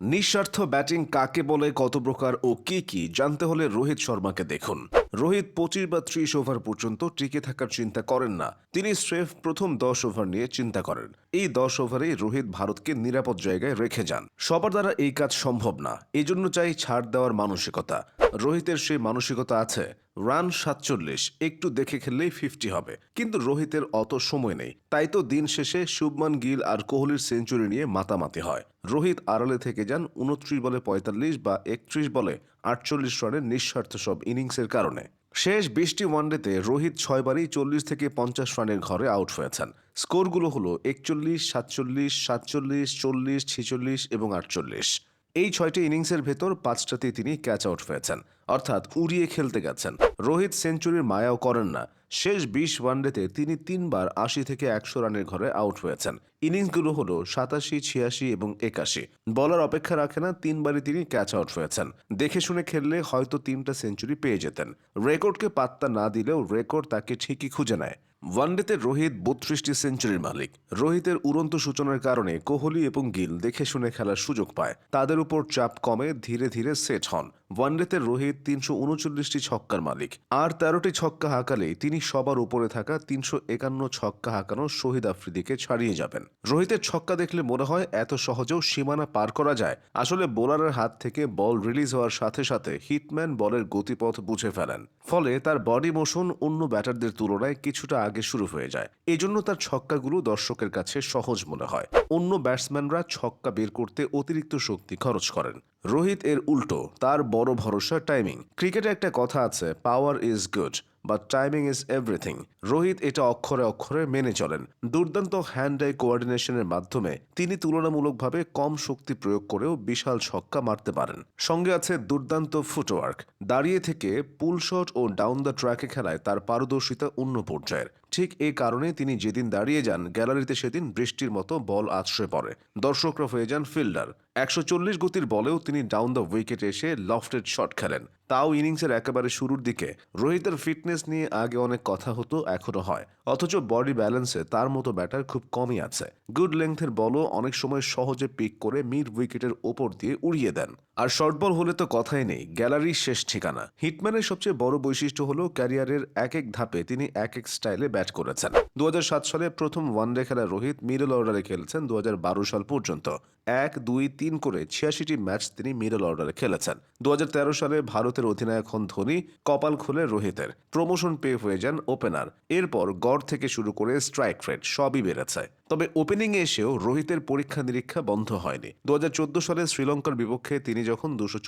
নিঃস্বার্থ ব্যাটিং কাকে বলে কত প্রকার ও কি কি জানতে হলে রোহিত শর্মাকে দেখুন। রোহিত পঁচিশ বা ত্রিশ ওভার পর্যন্ত টিকে থাকার চিন্তা করেন না। তিনি স্রেফ প্রথম দশ ওভার নিয়ে চিন্তা করেন। এই দশ ওভারে রোহিত ভারতকে নিরাপদ জায়গায় রেখে যান। সবার দ্বারা এই কাজ সম্ভব না। এজন্য চাই ছাড় দেওয়ার মানসিকতা। রোহিতের সেই মানসিকতা আছে, রান সাতচল্লিশ, একটু দেখে খেললেই ফিফটি হবে। কিন্তু রোহিতের অত সময় নেই। তাই তো দিন শেষে শুভমান গিল আর কোহলির সেঞ্চুরি নিয়ে মাতামাতি হয়। রোহিত আড়ালে থেকে যান, উনত্রিশ বলে পঁয়তাল্লিশ বা একত্রিশ বলে আটচল্লিশ রানের নিঃস্বার্থ সব ইনিংসের কারণে। শেষ বিশটি ওয়ানডেতে রোহিত ছয়বারই চল্লিশ থেকে পঞ্চাশ রানের ঘরে আউট হয়েছেন। স্কোরগুলো হলো একচল্লিশ, সাতচল্লিশ সাতচল্লিশ, চল্লিশ, ছেচল্লিশ এবং আটচল্লিশ। এই ছয়টি ইনিংসের ভেতর পাঁচটাতেই তিনি ক্যাচ আউট হয়েছেন। অর্থাৎ উড়িয়ে খেলতে গেছেন। রোহিত সেঞ্চুরির মায়াও করেন না। শেষ বিশ ওয়ানডেতে তিনি তিনবার আশি থেকে একশো রানের ঘরে আউট হয়েছেন। ইনিংসগুলো হল সাতাশি, ছিয়াশি এবং একাশি। বলার অপেক্ষা রাখে না, তিনবারই তিনি ক্যাচ আউট হয়েছেন। দেখে শুনে খেললে হয়তো তিনটা সেঞ্চুরি পেয়ে যেতেন। রেকর্ডকে পাত্তা না দিলেও রেকর্ড তাকে ঠিকই খুঁজে নেয়। ওয়ানডেতে রোহিত বত্রিশটি সেঞ্চুরির মালিক। রোহিতের উড়ন্ত সূচনার কারণে কোহলি এবং গিল দেখে শুনে খেলার সুযোগ পায়। তাদের উপর চাপ কমে ধীরে ধীরে সেট হন। ওয়ানডেতে রোহিত তিনশো উনচল্লিশটি ছক্কার মালিক। আর তেরোটি ছক্কা হাঁকালেই তিনি সবার উপরে থাকা তিনশো একান্ন ছক্কা হাঁকানো শহীদ আফ্রিদিকে ছাড়িয়ে যাবেন। রোহিতের ছক্কা দেখলে মনে হয় এত সহজেও সীমানা পার করা যায়। আসলে বোলারের হাত থেকে বল রিলিজ হওয়ার সাথে সাথে হিটম্যান বলের গতিপথ বুঝে ফেলেন। ফলে তার বডি মোশন অন্য ব্যাটারদের তুলনায় কিছুটা আগে শুরু হয়ে যায়। এজন্য তার ছক্কাগুলো দর্শকের কাছে সহজ মনে হয়। অন্য ব্যাটসম্যানরা ছক্কা বের করতে অতিরিক্ত শক্তি খরচ করেন। রোহিত এর উল্টো, তার বড় ভরসা টাইমিং ক্রিকেটে একটা কথা আছে power is good but timing is everything Rohit এটা অক্ষরে অক্ষরে মেনে চলেন। দুর্দান্ত হ্যান্ড আই কোঅর্ডিনেশনের মাধ্যমে তিনি তুলনামূলকভাবে কম শক্তি প্রয়োগ করেও বিশাল ছক্কা মারতে পারেন। সঙ্গে আছে দুর্দান্ত ফুটওয়ার্ক দাঁড়িয়ে থেকে পুল শট ও ডাউন দ্য ট্র্যাকে খেলায় তার পারদর্শিতা অন্য পর্যায়ের। ঠিক এই কারণে তিনি যেদিন দাঁড়িয়ে যান, গ্যালারিতে সেদিন বৃষ্টির মতো বল আছড়ে পড়ে। দর্শকরা হয়ে যান ফিল্ডার। একশো চল্লিশ গতির বলেও তিনি ডাউন দ্য উইকেটে এসে লফটেড শট খেলেন। তাও ইনিংসের একেবারে শুরুর দিকে। রোহিতের ফিটনেস নিয়ে আগে অনেক কথা হতো, এখনও হয়। অথচ বডি ব্যালেন্সে তার মতো ব্যাটার খুব কমই আছে। গুড লেংথের বলও অনেক সময় সহজে পিক করে মিড উইকেটের ওপর দিয়ে উড়িয়ে দেন। আর শর্ট বল হলে তো কথাই নেই গ্যালারির শেষ ঠিকানা। হিটম্যানের সবচেয়ে বড় বৈশিষ্ট্য হলো ক্যারিয়ারের এক এক ধাপে তিনি এক এক স্টাইলে ব্যাট করেছেন। দু সালে প্রথম ওয়ানডে খেলা রোহিত মিডল অর্ডারে খেলেছেন দু সাল পর্যন্ত। এক, দুই, তিন করে ছিয়াশিটি ম্যাচ তিনি মিডল অর্ডারে খেলেছেন। দু সালে ভারতের অধিনায়ক হন ধোনি, কপাল খুলে রোহিতের। প্রমোশন পেয়ে হয়ে যান ওপেনার। এরপর গড় থেকে শুরু করে স্ট্রাইক রেট সবই বেড়েছে। তবে ওপেনিংয়ে এসেও রোহিতের পরীক্ষা নিরীক্ষা বন্ধ হয়নি। দু হাজার চোদ্দ সালে শ্রীলঙ্কার বিপক্ষে তিনি যখন দুশো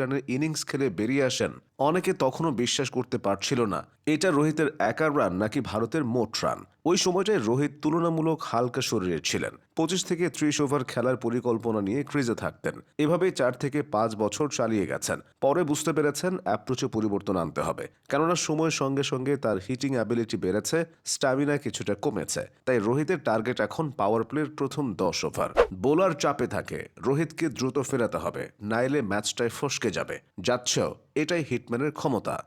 রানের ইনিংস খেলে বেরিয়ে আসেন, অনেকে তখনও বিশ্বাস করতে পারছিল না। এটা রোহিতের একার রান নাকি ভারতের মোট রান? ওই সময়টায় রোহিত তুলনামূলক হালকা শরীরের ছিলেন। পঁচিশ থেকে ত্রিশ ওভার খেলার পরিকল্পনা নিয়ে ক্রিজে থাকতেন। এভাবে চার থেকে পাঁচ বছর চালিয়ে গেছেন। পরে বুঝতে পেরেছেন অ্যাপ্রোচে পরিবর্তন আনতে হবে। কেননা সময়ের সঙ্গে সঙ্গে তার হিটিং অ্যাবিলিটি বেড়েছে, স্ট্যামিনা কিছুটা কমেছে। তাই রোহিতের টার্গেট এখন পাওয়ার প্লের প্রথম দশ ওভার। বোলার চাপে থাকে। রোহিতকে দ্রুত ফেরাতে হবে। নাইলে ম্যাচটায় ফসকে যাবে। যাচ্ছেও, এটাই হিটম্যানের ক্ষমতা।